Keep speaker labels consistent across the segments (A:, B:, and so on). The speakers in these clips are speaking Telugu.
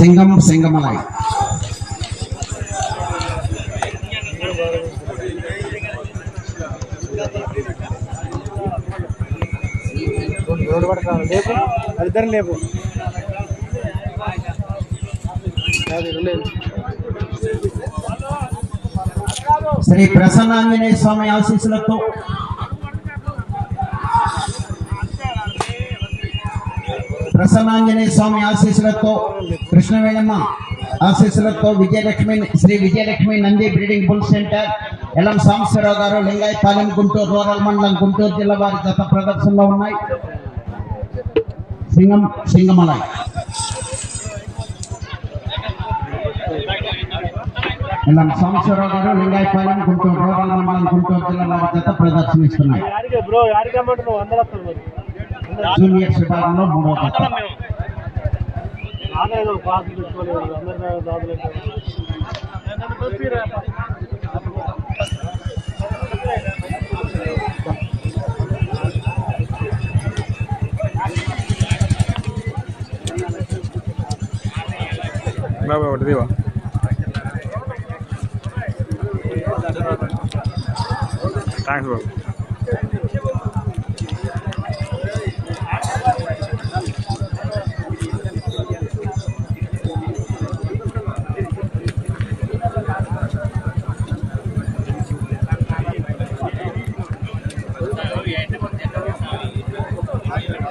A: సింగం సింగమలై.
B: రోడ్డు ఇద్దరు లేవు అది రెండు
A: శ్రీ ప్రసన్నాంజనేయ స్వామి ఆశీస్సులతో ప్రసన్నాంజనేయ స్వామి ఆశీస్సులతో కృష్ణవేణమ్మ ఆశీస్సులతో Vijayalakshmi Shri Vijayalakshmi Nandi breeding bull centre Elam Sambasivarao గారు లింగాయపాలెం గుంటూరు రూరల్ మండలం గుంటూరు జిల్లా వారి జత ప్రదర్శనలో ఉన్నాయి. సింగం సింగమలై. ఎల్ఎం సాంబశ్వరరావు గారు లింగాయపాలెం గుంటూరు రూరల్ మండలం గుంటూరు జిల్లా వారి గత ప్రదర్శనిస్తున్నాయి.
B: యాడికే బ్రో యాడికి అమ్మంటున్నావు అందరూ వస్తారు మరి
A: జూనియర్స్ విభాగంలో మూడో జత
B: నాకేదో పాస్ పెట్టుకోలేదు అందరు దాదులు
C: బాబా ఒకటి దేవా థ్యాంక్స్ బాబు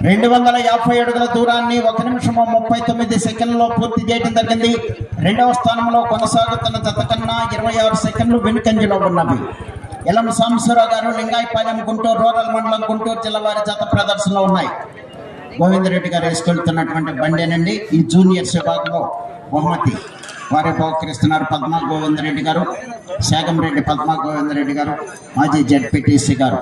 A: రెండు వందల యాభై అడుగుల దూరాన్ని ఒక నిమిషము ముప్పై తొమ్మిది సెకండ్లో పూర్తి చేయడం జరిగింది. రెండవ స్థానంలో కొనసాగుతున్న జత కన్నా ఇరవై ఆరు సెకండ్లు వెనుకంజలో ఉన్నవి. ఎలం సాంబశివరావు గారు లింగాయపాలెం గుంటూరు రూరల్ మండలం గుంటూరు జిల్లా వారి జత ప్రదర్శనలో ఉన్నాయి. గోవిందరెడ్డి గారు వేసుకెళ్తున్నటువంటి బండేనండి. ఈ జూనియర్స్ విభాగంలో బహుమతి వారి బహుకరిస్తున్నారు. పద్మ గోవిందరెడ్డి గారు శాగంరెడ్డి పద్మ గోవిందరెడ్డి గారు మాజీ జడ్పీటీసీ గారు.